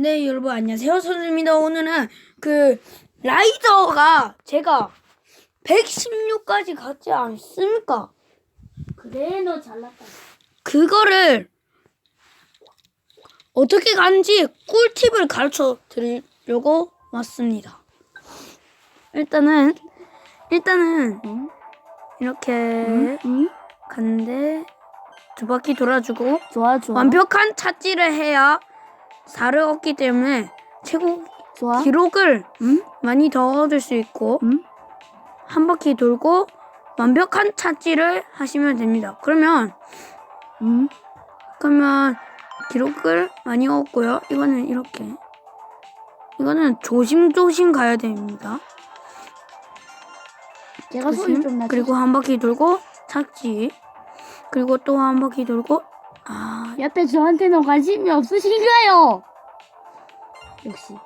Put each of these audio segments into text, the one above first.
네, 여러분 안녕하세요. 선수입니다. 오늘은 그 라이더가 제가 116까지 갔지 않습니까? 그래 너 잘났다. 그거를 어떻게 가는지 꿀팁을 가르쳐 드리려고 왔습니다. 일단은 일단은 응? 이렇게 응? 갔는데 두 바퀴 돌아주고 좋아 좋아. 완벽한 착지를 해야 4를 얻기 때문에 최고 좋아. 기록을 응? 많이 더 얻을 수 있고 응? 한 바퀴 돌고 완벽한 착지를 하시면 됩니다. 그러면 응? 그러면 기록을 많이 얻고요. 이거는 이렇게 이거는 조심조심 가야 됩니다. 제가 소리 좀. 그리고 한 바퀴 돌고 착지 그리고 또 한 바퀴 돌고 아 옆에 저한테는 관심이 없으신가요? 역시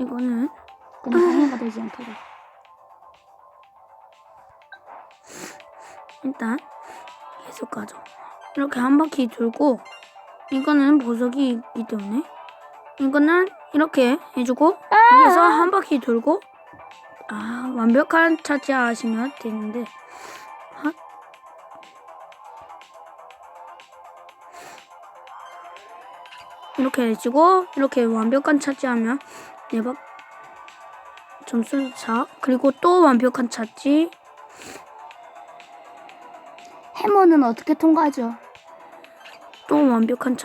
이거는 그건 방해가 되지 않도록. 일단 계속 가죠. 이렇게 한 바퀴 돌고 이거는 보석이 있기 때문에 이거는 이렇게 해주고 여기서 한 바퀴 돌고 아 완벽한 차지 하시면 되는데 이렇게 해주고 이렇게 완벽한 차지하면 네박 점수 차 그리고 또 완벽한 차지 해머는 어떻게 통과하죠? 또 완벽한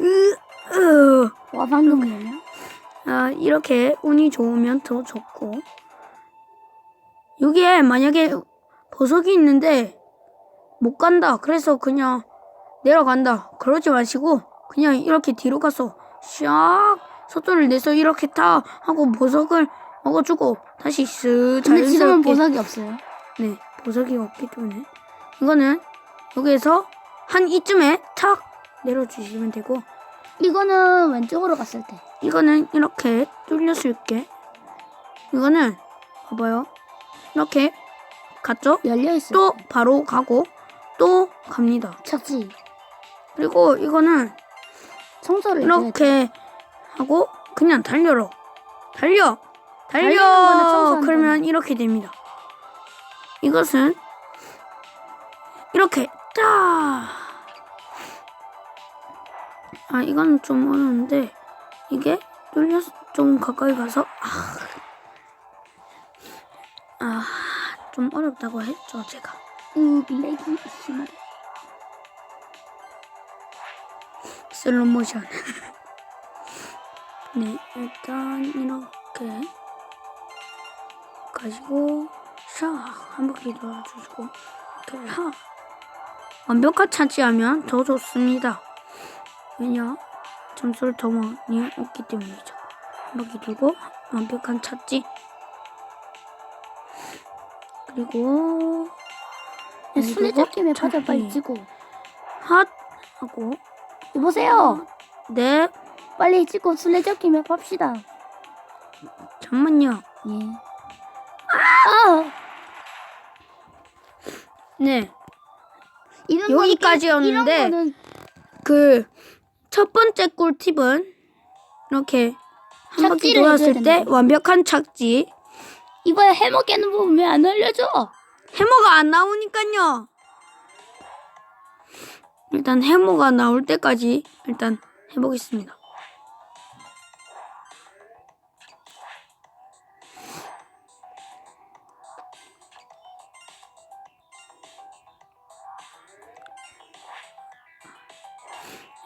으. 와 방금이냐? 아, 이렇게 운이 좋으면 더 좋고. 여기에 만약에 보석이 있는데 못 간다. 그래서 그냥 내려간다. 그러지 마시고 그냥 이렇게 뒤로 가서 샥 속도를 내서 이렇게 타 하고 보석을 먹어주고 다시 쓱 근데 지금은 자연스럽게 보석이 없어요. 네, 보석이 없기 때문에 이거는 여기에서 한 이쯤에 탁 내려주시면 되고 이거는 왼쪽으로 갔을 때. 이거는 이렇게 있게 이거는 봐봐요 이렇게 갔죠? 열려 있어. 또 바로 가고 또 갑니다 착지. 그리고 이거는 청소를. 이렇게 하고 그냥 달려라 달려 달려 그러면. 이렇게 됩니다 이것은 이렇게 짜. 아 이건 좀 어려운데 이게 뚫려서 좀 가까이 가서 아좀 어렵다고 했죠 제가 으 빌레이기 심하다. 슬로 모션. 네, 일단 이렇게 가지고 샤한 바퀴 돌아주시고 이렇게 하 완벽한 차지하면 더 좋습니다. 왜냐 점수를 더 많이 얻기 때문이죠. 한 바퀴 돌고 완벽한 차지 그리고 야, 술래잡기에 찾기. 받아 빨리 찍고. 핫 하고 여보세요. 네 빨리 찍고 술래잡기 맵 합시다. 잠만요. 예. 아! 네. 이런 여기까지였는데 이런 거는 그 첫 번째 꿀팁은 이렇게 한 바퀴 착지를 해줘야 돌았을 때 된다. 완벽한 착지. 이번에 해먹 깨는 부분 왜안 알려줘? 해머가 안 나오니까요. 일단 해머가 나올 때까지 일단 해보겠습니다.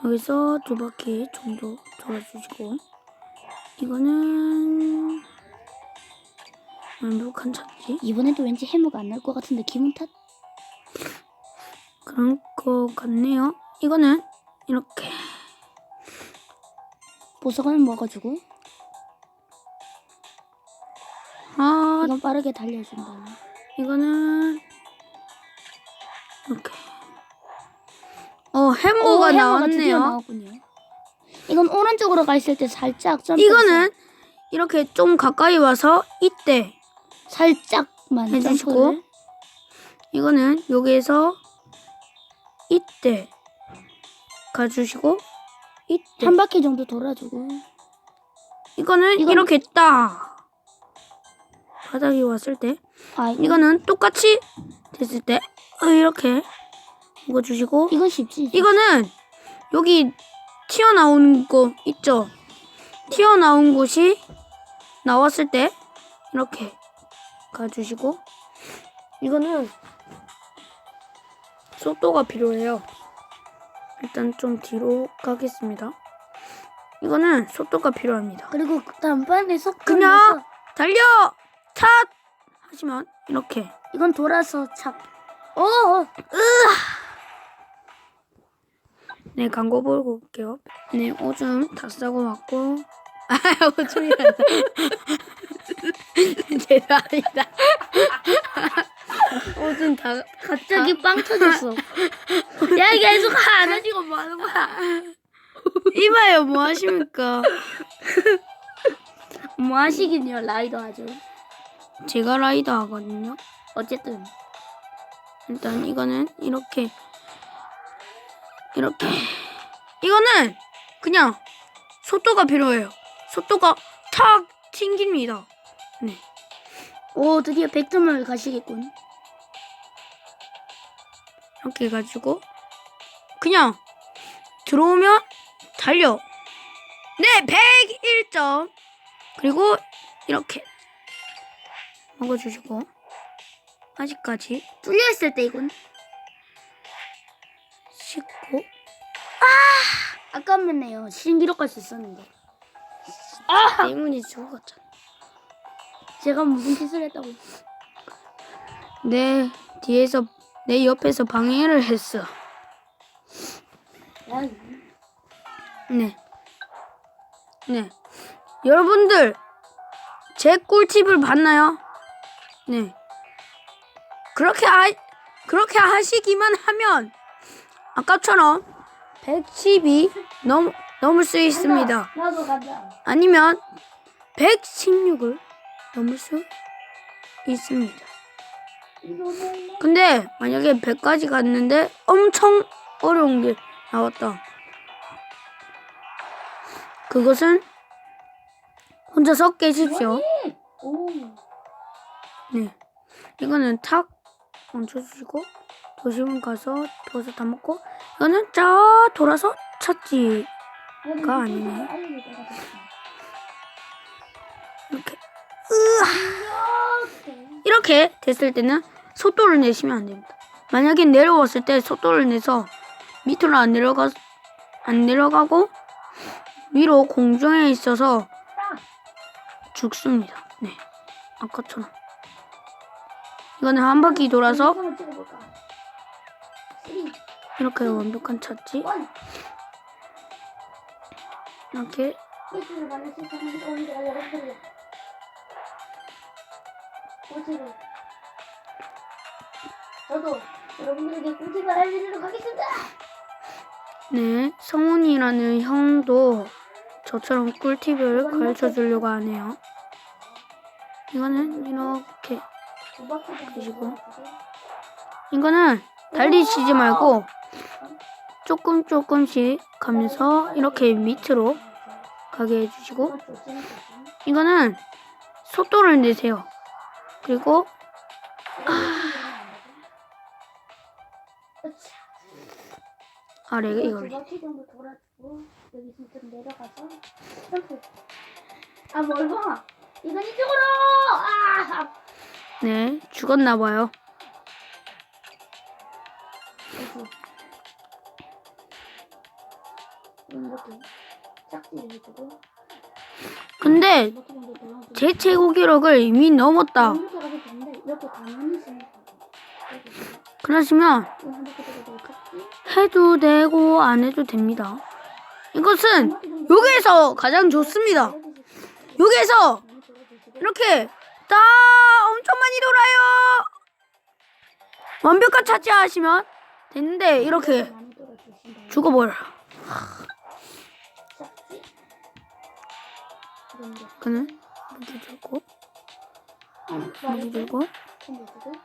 여기서 두 바퀴 정도 돌아주시고 이거는 완벽한 착지. 이번에도 왠지 해먹 안날 것 같은데 기분 탓? 그런 거 같네요. 이거는 이렇게 보석을 먹어주고 아 이건 빠르게 달려준다. 이거는 이렇게 어 오, 해머가 드디어 나왔네요. 나왔군요. 이건 오른쪽으로 가 있을 때 살짝 점프. 이거는 이렇게 좀 가까이 와서 이때 살짝만 해주시고. 이거는 여기에서 이때 가주시고 이때 한 바퀴 정도 돌아주고. 이거는 이건- 이렇게 딱 바닥에 왔을 때 아, 이거, 이거는 똑같이 됐을 때 어, 이렇게 묶어주시고 이건 쉽지. 이거는 여기 튀어나오는 거 있죠? 튀어나온 곳이 나왔을 때 이렇게 가주시고 이거는 속도가 필요해요. 일단 좀 뒤로 가겠습니다. 이거는 속도가 필요합니다. 그리고 단판에 속 그냥 달려! 탓! 하시면 이렇게 이건 돌아서 착. 어, 어. 네, 광고 보고 올게요. 네, 오줌 다 싸고 왔고. 아, 오줌이란다. 죄송합니다. 오줌 다. 갑자기 빵 터졌어. 야, 계속 안 하시고 뭐 하는 거야? 이봐요, 뭐 하십니까? 뭐 하시긴요, 라이더 아주. 제가 라이더 하거든요. 어쨌든. 일단 이거는 이렇게. 이렇게. 이거는 그냥 속도가 필요해요. 속도가 탁 튕깁니다. 네. 오, 드디어 100점을 가시겠군. 이렇게 해가지고 그냥 들어오면 달려 네 101점 그리고 이렇게 먹어주시고 아직까지 뚫려있을 때 이건. 씻고 아깝네요. 신기록 갈 수 있었는데. 때문에 죽었잖아 제가 무슨 짓을 했다고. 내 뒤에서 내 옆에서 방해를 했어 야, 네. 네. 여러분들, 제 꿀팁을 봤나요? 네. 그렇게 하, 그렇게 하시기만 하면, 아까처럼 110이 넘, 넘을 수 있습니다. 아니면 116을 넘을 수 있습니다. 근데 만약에 100까지 갔는데 엄청 어려운 게 나왔다. 그것은 혼자서 깨십시오. 오. 네. 이거는 탁 얹혀주시고 도시문 가서 버섯 다 먹고 이거는 쫙 돌아서 찾지. 가 아니네. 이렇게 됐을 때는 속도를 내시면 안 됩니다. 만약에 내려왔을 때 속도를 내서 밑으로 안 내려가 안 내려가고 위로 공중에 있어서 죽습니다. 네, 아까처럼 이거는 한 바퀴 돌아서 이렇게 완벽한 찾지 원. 이렇게 꿀팁을 저도 여러분들에게 꿀팁을 알려드리도록 하겠습니다. 네 성훈이라는 형도 저처럼 꿀팁을 가르쳐 주려고 하네요. 이거는 이렇게 그리고. 이거는 달리시지 말고 조금 조금씩 가면서 이렇게 밑으로 가게 해주시고? 이거는 속도를 내세요. 그리고 으쌰. 아래 두 이걸 바퀴 정도 돌아주고 여기서 좀 내려가서 점프. 아, 뭘 봐? 이건 이쪽으로! 아! 네 죽었나 봐요. 여기. 이렇게 짝지를 해주고 근데 제 최고 기록을 이미 넘었다. 되는데. 그러시면. 해도 되고 안 해도 됩니다. 이것은 여기에서 가장 좋습니다. 여기에서 이렇게 딱 엄청 많이 돌아요. 완벽한 차지 하시면 됐는데 이렇게 많이 돌아주신다. 죽어버려. 짝 그는 무기 들고 무기 들고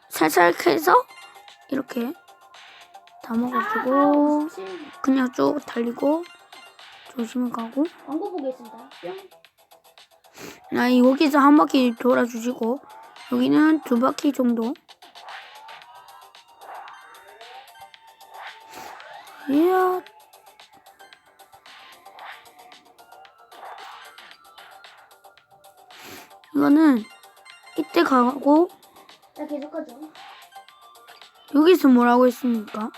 살살 해서 이렇게 다 먹어주고 57. 그냥 쭉 달리고 조심히 가고 광고 보겠습니다. 뿅. 나 여기서 한 바퀴 돌아주시고 여기는 두 바퀴 정도 이야 이거는 이때 가고 자, 계속 가죠. 여기서 뭐라고 했습니까?